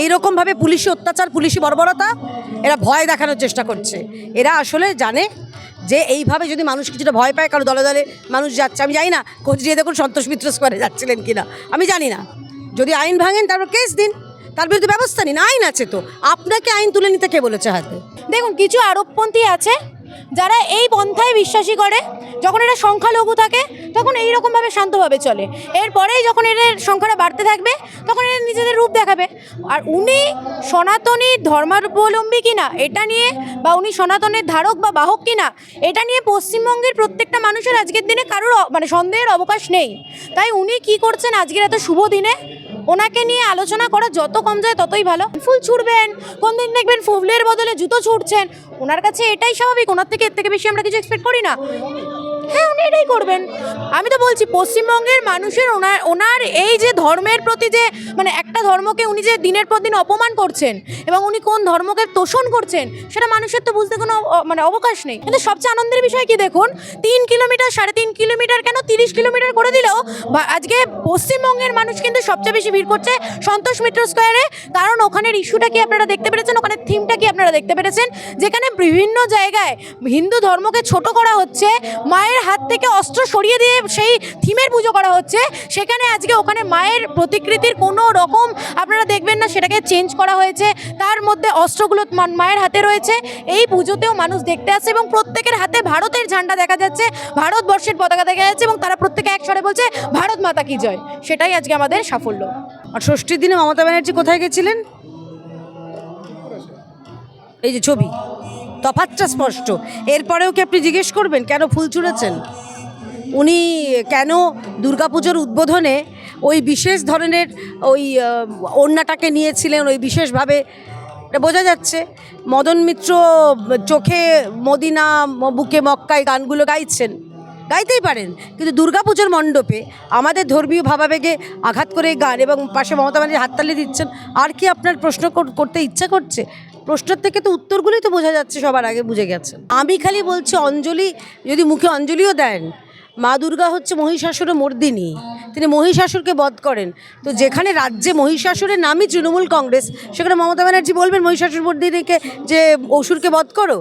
এইরকমভাবে পুলিশি অত্যাচার, পুলিশি বর্বরতা এরা ভয় দেখানোর চেষ্টা করছে। এরা আসলে জানে যে এইভাবে যদি মানুষ কিছুটা ভয় পায়, কারও দলে দলে মানুষ যাচ্ছে, আমি জানি না দিয়ে দেখুন সন্তোষ মিত্র স্কোয়ারে যাচ্ছিলেন কিনা, আমি জানি না। যদি আইন ভাঙেন, তারপর কেস দিন, তার বিরুদ্ধে ব্যবস্থা নিন, আইন আছে তো, আপনাকে আইন তুলে নিতে কে বলেছে হাতে? দেখুন, কিছু আরবপন্থী আছে যারা এই পন্থায় বিশ্বাসী করে যখন এরা সংখ্যালঘু থাকে, তখন এই রকমভাবে শান্তভাবে চলে। এরপরেই যখন এদের সংখ্যাটা বাড়তে থাকবে, তখন এরা নিজেদের রূপ দেখাবে। আর উনি সনাতনী ধর্মাবলম্বী কিনা, এটা নিয়ে বা উনি সনাতনের ধারক বা বাহক কিনা, এটা নিয়ে পশ্চিমবঙ্গের প্রত্যেকটা মানুষের আজকের দিনে কারোর মানে সন্দেহের অবকাশ নেই। তাই উনি কি করছেন আজকের এত শুভ দিনে? ওনাকে নিয়ে আলোচনা করা যত কম যায় ততই ভালো। ফুল ছুড়বেন কোন দিন দেখবেন ফুলের বদলে জুতো ছুটছেন। ওনার কাছে এটাই স্বাভাবিক, ওনার থেকে এর থেকে বেশি আমরা কিছু এক্সপেক্ট করি না। হ্যাঁ উনি এটাই করবেন। আমি তো বলছি, পশ্চিমবঙ্গের মানুষের ওনার ওনার এই যে ধর্মের প্রতি যে মানে একটা ধর্মকে উনি যে দিনের পর দিন অপমান করছেন এবং উনি কোন ধর্মকে তোষণ করছেন, সেটা মানুষের তো বুঝতে কোনো মানে অবকাশ নেই। কিন্তু সবচেয়ে আনন্দের বিষয় কি দেখুন, তিন কিলোমিটার, সাড়ে তিন কিলোমিটার কেন তিরিশ কিলোমিটার করে দিলেও আজকে পশ্চিমবঙ্গের মানুষ কিন্তু সবচেয়ে বেশি ভিড় করছে সন্তোষ মিত্র স্কোয়ারে কারণ ওখানের ইস্যুটা কি আপনারা দেখতে পেরেছেন? ওখানে থিমটা কি আপনারা দেখতে পেরেছেন? যেখানে বিভিন্ন জায়গায় হিন্দু ধর্মকে ছোট করা হচ্ছে, মায়ের হাত থেকে অস্ত্র সরিয়ে দিয়ে সেই থিমের পুজো করা হচ্ছে। সেখানে আজকে ওখানে মায়ের প্রতিকৃতির কোনো রকম আপনারা দেখবেন না, সেটাকে চেঞ্জ করা হয়েছে। তার মধ্যে অস্ত্রগুলো মায়ের হাতে রয়েছে। এই পুজোতেও মানুষ দেখতে আসছে এবং প্রত্যেকের হাতে ভারতের ঝান্ডা দেখা যাচ্ছে। ভারতবর্ষের পতাকা দেখা যাচ্ছে এবং তারা প্রত্যেকে এক স্বরে বলছে, ভারত মাতা কি জয়? সেটাই আজকে আমাদের সাফল্য। আর ষষ্ঠীর দিনে মমতা ব্যানার্জি কোথায় গেছিলেন? এই যে ছবি। তফাতটা স্পষ্ট। এরপরেও কি আপনি জিজ্ঞেস করবেন, কেন ফুল ছুঁড়েছেন উনি কেন দুর্গাপুজোর উদ্বোধনে ওই বিশেষ ধরনের ওই ওড়নাটাকে নিয়েছিলেন, ওই বিশেষভাবে? এটা বোঝা যাচ্ছে। মদন মিত্র চোখে মদিনা বুকে মক্কায় গানগুলো গাইছেন। গাইতেই পারেন, কিন্তু দুর্গাপুজোর মণ্ডপে আমাদের ধর্মীয় ভাবাবেগে আঘাত করে গান এবং পাশে মমতা ব্যানার্জি হাততালি দিচ্ছেন, আর কি আপনার প্রশ্ন করতে ইচ্ছা করছে? প্রশ্নের থেকে তো উত্তরগুলোই তো বোঝা যাচ্ছে, সবার আগে বুঝে গেছে আমি খালি বলছি, অঞ্জলি, যদি মুখে অঞ্জলিও দেন, মা দুর্গা হচ্ছে মহিষাসুর মর্দিনী। তিনি মহিষাসুরকে বধ করেন। তো যেখানে রাজ্যে মহিষাসুরের নামই তৃণমূল কংগ্রেস, সেখানে মমতা ব্যানার্জি বলবেন, মহিষাসুর মর্দিনীকে যে অসুরকে বধ করো।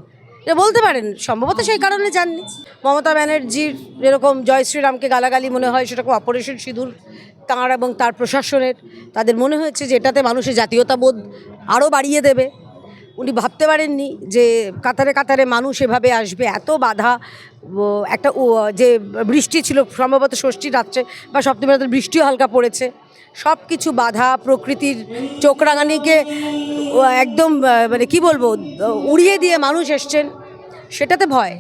বলতে পারেন, সম্ভবত সেই কারণে জাননি মমতা ব্যানার্জির যেরকম জয় শ্রীরামকে গালাগালি মনে হয় সেরকম অপারেশন সিঁদুর, তাঁর এবং তার প্রশাসনের। তাদের মনে হয়েছে যে এটাতে মানুষের জাতীয়তাবোধ আরও বাড়িয়ে দেবে। উনি ভাবতে পারেননি যে কাতারে কাতারে মানুষ এভাবে আসবে, এত বাধা একটা যে বৃষ্টি ছিল, সম্ভবত ষষ্ঠী রাত্রে বা সপ্তমী রাত্রে বৃষ্টিও হালকা পড়েছে। সব কিছু বাধা, প্রকৃতির চোখ রাঙানিকে একদম মানে কি বলব, উড়িয়ে দিয়ে মানুষ এসছেন, সেটাতে ভয়।